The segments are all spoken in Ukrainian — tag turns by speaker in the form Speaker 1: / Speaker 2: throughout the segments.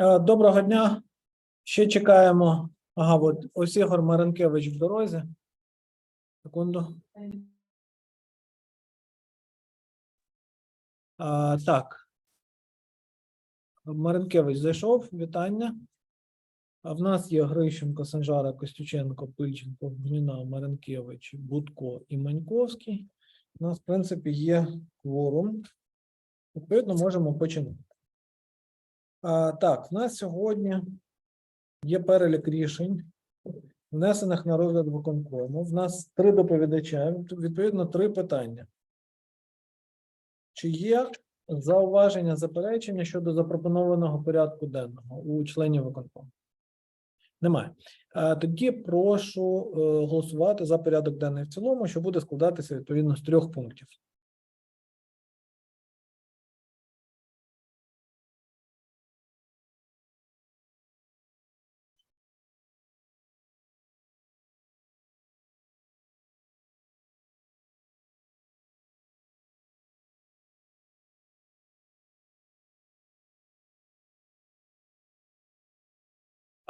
Speaker 1: Е, Доброго дня. Ще чекаємо. Ага, от ось Ігор Маренкевич в дорозі. Секунду. А, так. Маренкевич зайшов. Вітання. А в нас є Грищенко, Санжара, Костюченко, Пильченко, Гніна, Маренкевич, Будко і Маньковський. У нас, в принципі, є кворум. Відповідно, можемо починати. Так, в нас сьогодні є перелік рішень, внесених на розгляд виконкому. В нас три доповідача, відповідно, три питання. Чи є зауваження, заперечення щодо запропонованого порядку денного у членів виконкому? Немає. Тоді прошу е, голосувати за порядок денний в цілому, що буде складатися відповідно з трьох пунктів.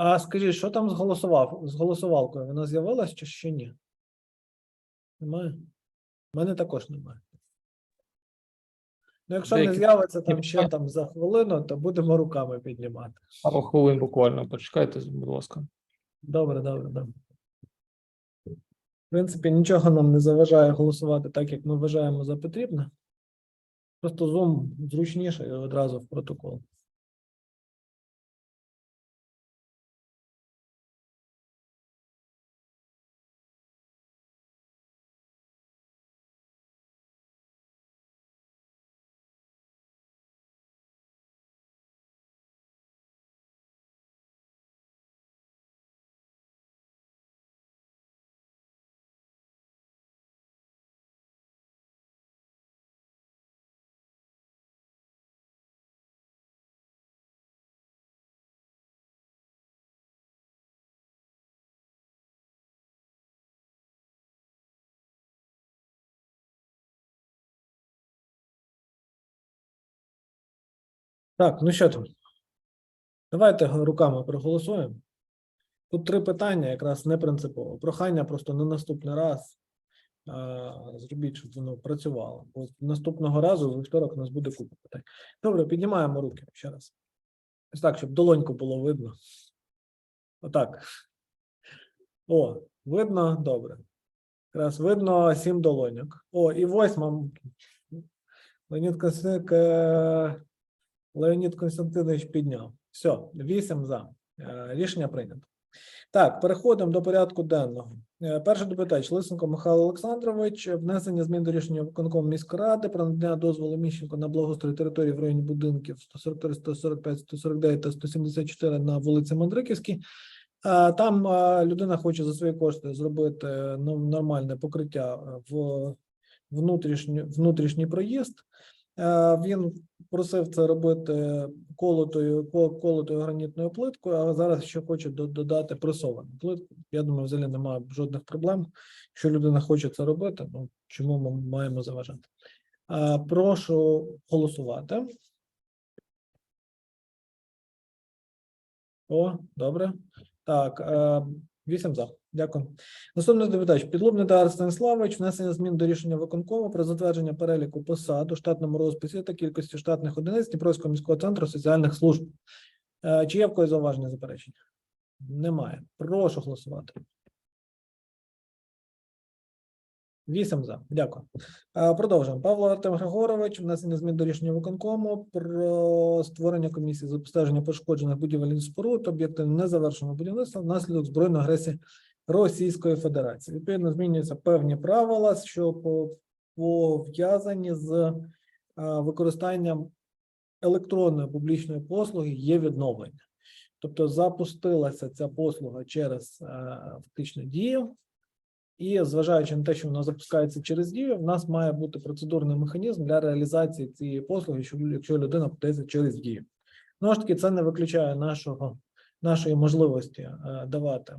Speaker 1: А скажіть, що там з голосував з голосувалкою? Вона з'явилась чи ще ні? Немає? У мене також немає. Ну, якщо не з'явиться там ще там за хвилину, то будемо руками піднімати.
Speaker 2: Пару хвилин буквально почекайте, будь ласка.
Speaker 1: Добре, добре, добре. В принципі, нічого нам не заважає голосувати так, як ми вважаємо за потрібне. Просто Zoom зручніше і одразу в протокол. Так, ну що там? Давайте руками проголосуємо. Тут три питання, якраз не принципово. Прохання просто на наступний раз а, зробіть, щоб воно працювало. Бо наступного разу у вівторок у нас буде купа питань. Добре, піднімаємо руки ще раз. Ось так, щоб долоньку було видно. Отак. О, видно, добре. Якраз видно сім долоньок. О, і восьма. Леонід Косик. Леонід Константинович підняв. Все, вісім за. Е, Рішення прийнято. Так, переходимо до порядку денного. Е, Перший доповідач Лисенко Михайло Олександрович. Внесення змін до рішення виконкому міської ради про надання дозволу Міщенко на благоустрій території в районі будинків 143, 145, 149 та 174 на вулиці Мандриківській. Е, Там людина хоче за свої кошти зробити ну, нормальне покриття в внутрішній, внутрішній проїзд. Е, Він просив це робити колотою, колотою гранітною плиткою, а зараз ще хоче додати пресовану плитку. Я думаю, взагалі немає жодних проблем. Якщо людина хоче це робити, ну чому ми маємо заважати? Е, Прошу голосувати. О, добре. Так, е, вісім за. Дякую. Наступний доповідач Підлобний Тарас Станіславович, внесення змін до рішення виконкому про затвердження переліку посад у штатному розписі та кількості штатних одиниць Дніпровського міського центру соціальних служб. Е, Чи є в когось зауваження заперечення? Немає. Прошу голосувати. Вісім за. Дякую. Е, Продовжуємо. Павло Артем Григорович, внесення змін до рішення виконкому про створення комісії з обстеження пошкоджених будівельних споруд, об'єктів незавершеного будівництва внаслідок збройної агресії Російської Федерації. Відповідно, змінюються певні правила, що пов'язані з е, використанням електронної публічної послуги є відновлення. Тобто запустилася ця послуга через е, фактично дію, і зважаючи на те, що вона запускається через дію, в нас має бути процедурний механізм для реалізації цієї послуги, що якщо людина подається через дію. Знову ж таки, це не виключає нашого, нашої можливості е, давати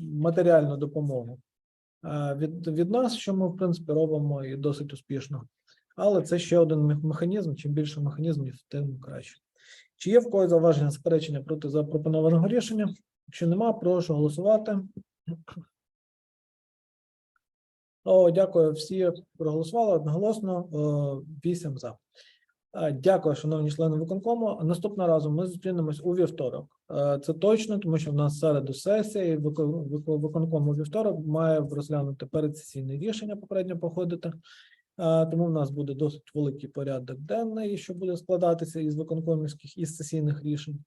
Speaker 1: матеріальну допомогу е, від, від нас, що ми в принципі робимо і досить успішно. Але це ще один механізм. Чим більше механізмів, тим краще. Чи є в когось зауваження заперечення проти запропонованого рішення? Якщо нема, прошу голосувати. О, дякую. Всі проголосували одноголосно. Вісім за. Е, Дякую, шановні члени виконкому. Наступного разу ми зустрінемось у вівторок. Е, Це точно, тому що в нас середу сесія, і викон- викон- виконком у вівторок має розглянути передсесійне рішення попередньо походити. Е, Тому в нас буде досить великий порядок денний, що буде складатися із виконкомівських і сесійних рішень.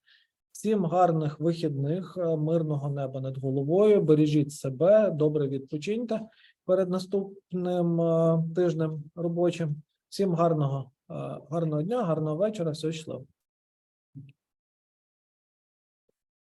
Speaker 1: Всім гарних вихідних, е, мирного неба над головою. Бережіть себе, добре відпочиньте перед наступним е, тижнем робочим. Всім гарного, е, гарного дня, гарного вечора, всього щасливо.